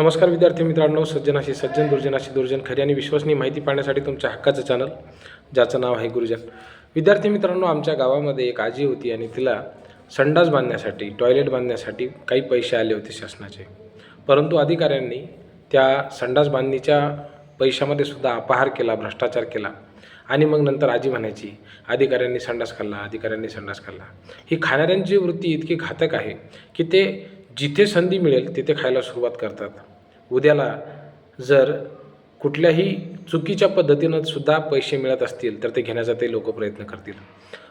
नमस्कार विद्यार्थी मित्रांनो सज्जनाशी सज्जन दुर्जनाशी दुर्जन खरी आणि विश्वसनीय माहिती पाहण्यासाठी तुमच्या हक्काचं चॅनल ज्याचं नाव आहे गुरुजन. विद्यार्थी मित्रांनो आमच्या गावामध्ये एक आजी होती आणि तिला संडास बांधण्यासाठी टॉयलेट बांधण्यासाठी काही पैसे आले होते शासनाचे. परंतु अधिकाऱ्यांनी त्या संडास बांधणीच्या पैशामध्ये सुद्धा अपहार केला भ्रष्टाचार केला. आणि मग नंतर आजी म्हणायची अधिकाऱ्यांनी संडास खाल्ला अधिकाऱ्यांनी संडास खाल्ला. ही खाणाऱ्यांची वृत्ती इतकी घातक आहे की ते जिथे संधी मिळेल तिथे खायला सुरुवात करतात. उद्याला जर कुठल्याही चुकीच्या पद्धतीनं सुद्धा पैसे मिळत असतील तर ते घेण्याचा ते लोक प्रयत्न करतील.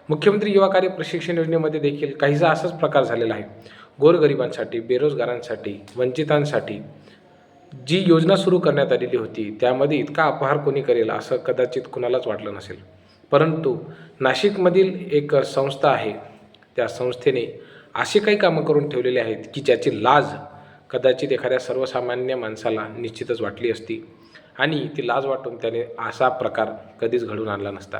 मुख्यमंत्री युवा कार्य प्रशिक्षण योजनेमध्ये देखील काहीसा असाच प्रकार झालेला आहे. गोरगरिबांसाठी बेरोजगारांसाठी वंचितांसाठी जी योजना सुरू करण्यात आलेली होती त्यामध्ये इतका अपहार कोणी करेल असं कदाचित कुणालाच वाटलं नसेल. परंतु नाशिकमधील एक संस्था आहे त्या संस्थेने अशी काही कामं करून ठेवलेले आहेत की ज्याची लाज कदाचित एखाद्या सर्वसामान्य माणसाला निश्चितच वाटली असती. आणि ती लाज वाटून त्याने असा प्रकार कधीच घडून आणला नसता.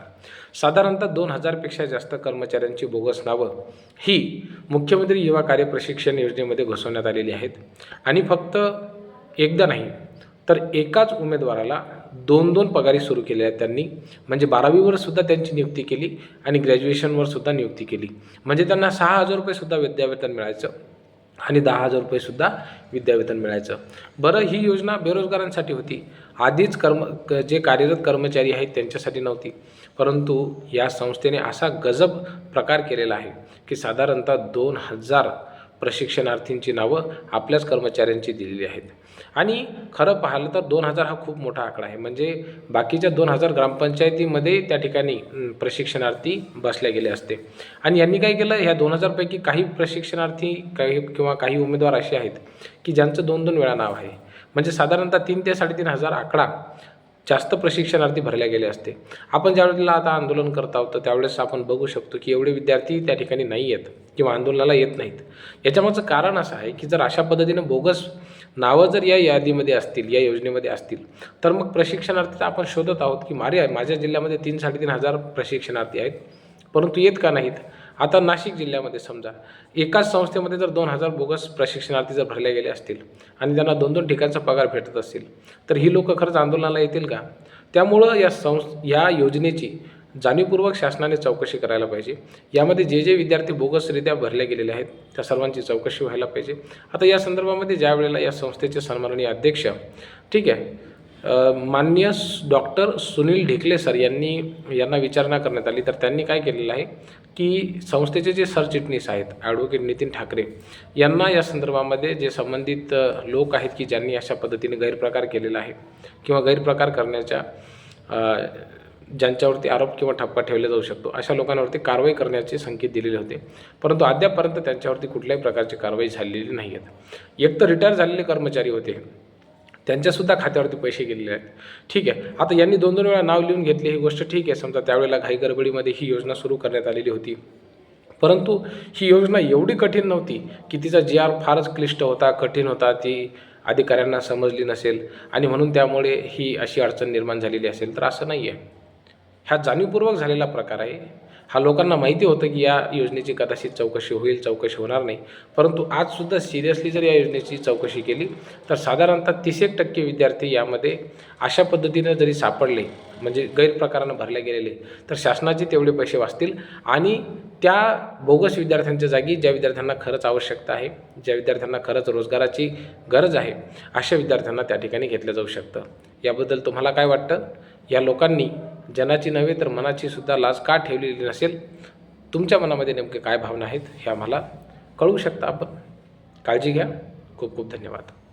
साधारणतः दोन हजारपेक्षा जास्त कर्मचाऱ्यांची बोगस नावं ही मुख्यमंत्री युवा कार्य प्रशिक्षण योजनेमध्ये घुसवण्यात आलेली आहेत. आणि फक्त एकदा नाही तर एकाच उमेदवाराला दोन दोन पगारी सुरू केल्या आहेत त्यांनी. म्हणजे बारावीवर सुद्धा त्यांची नियुक्ती केली आणि ग्रॅज्युएशनवर सुद्धा नियुक्ती केली. म्हणजे त्यांना सहा हजार रुपयेसुद्धा विद्यावेतन मिळायचं आणि दहा हजार रुपयेसुद्धा विद्यावेतन मिळायचं. बरं ही योजना बेरोजगारांसाठी होती. आधीच कर्म जे कार्यरत कर्मचारी आहेत त्यांच्यासाठी नव्हती. परंतु या संस्थेने असा गजब प्रकार केलेला आहे की साधारणतः दोन हजार प्रशिक्षणार्थींची नावं आपल्याच कर्मचाऱ्यांची दिलेली आहेत. आणि खरं पाहिलं तर दोन हजार हा खूप मोठा आकडा आहे. म्हणजे बाकीच्या दोन हजार ग्रामपंचायतीमध्ये त्या ठिकाणी प्रशिक्षणार्थी बसल्या गेले असते. आणि यांनी काय केलं? ह्या दोन हजारपैकी काही प्रशिक्षणार्थी काही किंवा काही उमेदवार असे आहेत की ज्यांचं दोन दोन वेळा नाव आहे. म्हणजे साधारणतः तीन ते साडेतीन हजार आकडा जास्त प्रशिक्षणार्थी भरल्या गेले असते. आपण ज्यावेळेला आता आंदोलन करत आहोत तर त्यावेळेस आपण बघू शकतो की एवढे विद्यार्थी त्या ठिकाणी नाही आहेत किंवा आंदोलनाला येत नाहीत. याच्यामागचं कारण असं आहे की जर अशा पद्धतीनं बोगस नावं जर या यादीमध्ये असतील या योजनेमध्ये असतील तर मग प्रशिक्षणार्थी तर आपण शोधत आहोत की मारे माझ्या जिल्ह्यामध्ये तीन साडेतीन हजार प्रशिक्षणार्थी आहेत परंतु येत का नाहीत? आता नाशिक जिल्ह्यामध्ये समजा एकाच संस्थेमध्ये जर दोन हजार बोगस प्रशिक्षणार्थी जर भरले गेले असतील आणि त्यांना दोन दोन ठिकाणचा पगार भेटत असतील तर ही लोकं खरंच आंदोलनाला येतील का? त्यामुळं या संस या योजनेची जाणीवपूर्वक शासनाने चौकशी करायला पाहिजे. यामध्ये जे जे विद्यार्थी बोगसरित्या भरले गेलेले आहेत त्या सर्वांची चौकशी व्हायला पाहिजे. आता या संदर्भामध्ये ज्या वेळेला या संस्थेचे सन्माननीय अध्यक्ष ठीक आहे माननीय डॉक्टर सुनील ढेकले सर यांनी यांना विचारणा करण्यात आली तर त्यांनी काय केलेलं आहे की संस्थेचे जे सरचिटणीस आहेत ॲडव्होकेट नितीन ठाकरे यांना या संदर्भामध्ये जे संबंधित लोक आहेत की ज्यांनी अशा पद्धतीने गैरप्रकार केलेला आहे किंवा गैरप्रकार करण्याच्या ज्यांच्यावरती आरोप किंवा ठपका ठेवला जाऊ शकतो अशा लोकांवरती कारवाई करण्याचे संकेत दिलेले होते. परंतु अद्यापपर्यंत त्यांच्यावरती कुठल्याही प्रकारची कारवाई झालेली नाही आहेत एक तर रिटायर झालेले कर्मचारी होते. त्यांच्यासुद्धा खात्यावरती पैसे गेलेले आहेत. ठीक आहे. आता यांनी दोन दोन वेळा नाव लिहून घेतले ही गोष्ट ठीक आहे. समजा त्यावेळेला घाई गडबडीमध्ये ही योजना सुरू करण्यात आलेली होती. परंतु ही योजना एवढी कठीण नव्हती की तिचा जी आर फारच क्लिष्ट होता कठीण होता ती अधिकाऱ्यांना समजली नसेल आणि म्हणून त्यामुळे ही अशी अडचण निर्माण झालेली असेल तर असं नाही आहे हा जाणीवपूर्वक झालेला प्रकार आहे. हा लोकांना माहिती होतं की या योजनेची कदाचित चौकशी होईल चौकशी होणार नाही. परंतु आजसुद्धा सिरियसली जर या योजनेची चौकशी केली तर साधारणतः तीस एक टक्के विद्यार्थी यामध्ये अशा पद्धतीनं जरी सापडले म्हणजे गैरप्रकारानं भरले गेलेले तर शासनाचे तेवढे पैसे वाचतील आणि त्या बोगस विद्यार्थ्यांच्या जागी ज्या विद्यार्थ्यांना खरंच आवश्यकता आहे ज्या विद्यार्थ्यांना खरंच रोजगाराची गरज आहे अशा विद्यार्थ्यांना त्या ठिकाणी घेतलं जाऊ शकतं. याबद्दल तुम्हाला काय वाटतं? या लोकांनी जनाची नव्हे तर मनाची सुद्धा लाज का ठेवलेली नसेल? तुमच्या मनामध्ये नेमके काय भावना आहेत हे आम्हाला कळवू शकता आपण. काळजी घ्या. खूप खूप धन्यवाद.